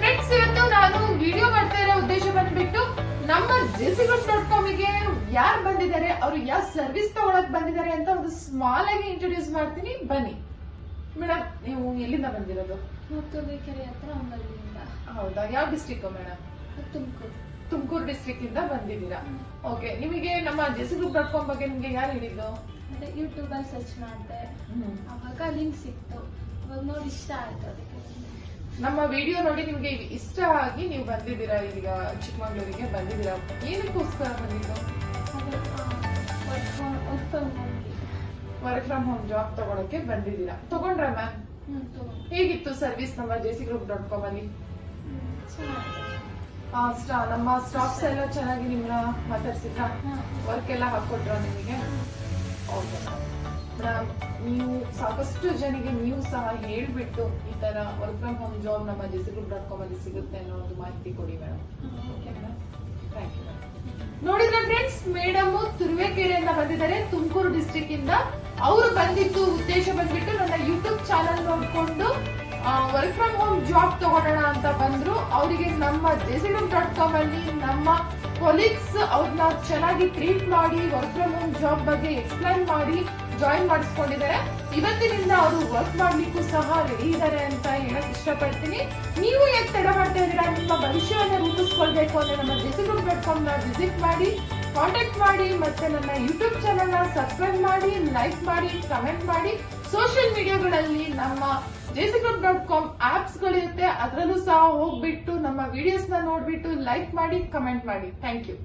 Friends ಇವತ್ತು ನಾನು video ಮಾಡ್ತಾ ಇರೋ ಉದ್ದೇಶ ಬಂದ್ಬಿಟ್ಟು ನಮ್ಮ ಜೆಸಿ ಗ್ರೂಪ್ ಡಾಟ್ ಕಾಮಿಗೆ ಯಾರು ಬಂದಿದ್ದಾರೆ ಅವರು ಯಾವ ಸರ್ವಿಸ್ ತಗೊಳಕ್ ಬಂದಿದ್ದಾರೆ ಅಂತ ಒಂದು ಸ್ಮಾಲ್ ಆಗಿ ಇಂಟ್ರೊಡ್ಯೂಸ್ ಮಾಡ್ತೀನಿ. ಬನ್ನಿ. ಮೇಡಮ್ ನೀವು ಎಲ್ಲಿಂದ ಬಂದಿರೋದು? ಕೆರೆ ಹತ್ರ ಹೌದಾ? ಯಾವ district madam Tumakuru Tumakuru district ಇಂದ ಬಂದಿದ್ದೀರಾ? ಓಕೆ ನಿಮಗೆ ನಮ್ಮ ಜೆಸಿ ಗ್ರೂಪ್ ಡಾಟ್ ಕಾಮ್ ಬಗ್ಗೆ ನಿಮಗೆ ಯಾರು ಹೇಳಿದ್ದು? ಅದೇ ಯೂಟ್ಯೂಬಲ್ಲಿ ಸರ್ಚ್ ಮಾಡಿದೆ. ಅವಾಗ ಲಿಂಕ್ ಸಿಕ್ತು. ನೋಡಿ ಇಷ್ಟ ಆಯ್ತು ನಮ್ಮ ವಿಡಿಯೋ ನೋಡಿ ನಿಮ್ಗೆ ಇಷ್ಟ ಆಗಿ ನೀವು ಬಂದಿದ್ದೀರಾ ಈಗ ಚಿಕ್ಕಮಗಳೂರಿಗೆ ಬಂದಿದ್ದೀರಾ ಏನಕ್ಕೋಸ್ಕರ ಬಂದಿದ್ದು? ವರ್ಕ್ ಫ್ರಮ್ ಹೋಮ್ ಜಾಬ್ ತಗೊಳಕ್ಕೆ ಬಂದಿದ್ದೀರಾ? ತಗೊಂಡ್ರ ಮ್ಯಾಮ್ ಹೇಗಿತ್ತು ಸರ್ವಿಸ್ ನಮ್ಮ ಜೆಸಿ ಗ್ರೂಪ್ ಡಾಟ್ ಕಾಮ್ ಅಲ್ಲಿ? ನಮ್ಮ ಸ್ಟಾಫ್ಸ್ ಎಲ್ಲ ಚೆನ್ನಾಗಿ ನಿಮ್ಮನ್ನ ಮಾತಾಡ್ಸಿದ್ರ? ವರ್ಕ್ ಎಲ್ಲ ಹಾಕೊಟ್ರ ನಿಮಗೆ? ಓಕೆ ನೀವು ಸಾಕಷ್ಟು ಜನರಿಗೆ ನೀವು ಸಹ ಹೇಳ್ಬಿಟ್ಟು ಈ ತರ ವರ್ಕ್ ಫ್ರಮ್ ಹೋಮ್ ಜಾಬ್ ನಮ್ಮ ಜೆಸಿ ಗ್ರೂಪ್ ಡಾಟ್ ಕಾಮ್ ಅಲ್ಲಿ ಸಿಗುತ್ತೆ ಅನ್ನೋ ಒಂದು ಮಾಹಿತಿ ಕೊಡಿ ಮೇಡಮ್ ಥ್ಯಾಂಕ್ ಯು ನೋಡಿದ್ರೆ ಫ್ರೆಂಡ್ಸ್ ಮೇಡಮ್ ತುರುವೇಕೆರೆಯಿಂದ ಬಂದಿದ್ದಾರೆ. ತುಮಕೂರು ಡಿಸ್ಟಿಕ್ ಇಂದ ಅವರು ಬಂದಿದ್ದು ಉದ್ದೇಶ ಬಂದ್ಬಿಟ್ಟು ನನ್ನ ಯೂಟ್ಯೂಬ್ ಚಾನಲ್ ನೋಡ್ಕೊಂಡು ವರ್ಕ್ ಫ್ರಮ್ ಹೋಮ್ ಜಾಬ್ ತಗೊಳ್ಳೋಣ ಅಂತ ಬಂದ್ರು. ಅವರಿಗೆ ನಮ್ಮ ಜೆಸಿಡಮ್ ಡಾಟ್ ಕಾಮ್ ಅಲ್ಲಿ ನಮ್ಮ ಕೊಲೀಗ್ಸ್ ಅವ್ರನ್ನ ಚೆನ್ನಾಗಿ ಟ್ರೀಟ್ ಮಾಡಿ ವರ್ಕ್ ಫ್ರಮ್ ಹೋಮ್ ಜಾಬ್ ಬಗ್ಗೆ ಎಕ್ಸ್ಪ್ಲೈನ್ ಮಾಡಿ ಜಾಯಿನ್ ಮಾಡಿಸ್ಕೊಂಡಿದ್ದಾರೆ. ಇವತ್ತಿನಿಂದ ಅವರು ವರ್ಕ್ ಮಾಡ್ಲಿಕ್ಕೂ ಸಹ ರೆಡಿ ಇದ್ದಾರೆ ಅಂತ ಹೇಳಕ್ ಇಷ್ಟಪಡ್ತೀನಿ. ನೀವು ಯಾಕೆ ತಡ ಮಾಡ್ತಾ ಇದ್ದೀರಾ? ನಿಮ್ಮ ಭವಿಷ್ಯವನ್ನ ರೂಪಿಸ್ಕೊಳ್ಬೇಕು ಅಂದ್ರೆ ನಮ್ಮ ಡಿಜಿಟಲ್ ಕಾಮ್ನ ವಿಸಿಟ್ ಮಾಡಿ ಕಾಂಟ್ಯಾಕ್ಟ್ ಮಾಡಿ, ಮತ್ತೆ ನನ್ನ ಯೂಟ್ಯೂಬ್ ಚಾನಲ್ನ ಸಬ್ಸ್ಕ್ರೈಬ್ ಮಾಡಿ ಲೈಕ್ ಮಾಡಿ ಕಮೆಂಟ್ ಮಾಡಿ. ಸೋಷಿಯಲ್ ಮೀಡಿಯಾಗಳಲ್ಲಿ ನಮ್ಮ JC group dot com apps ಗಳಿರುತ್ತೆ ಅದರಲ್ಲೂ ಸಹ ಹೋಗ್ಬಿಟ್ಟು ನಮ್ಮ ವಿಡಿಯೋಸ್ನ ನೋಡ್ಬಿಟ್ಟು ಲೈಕ್ ಮಾಡಿ ಕಮೆಂಟ್ ಮಾಡಿ. Thank you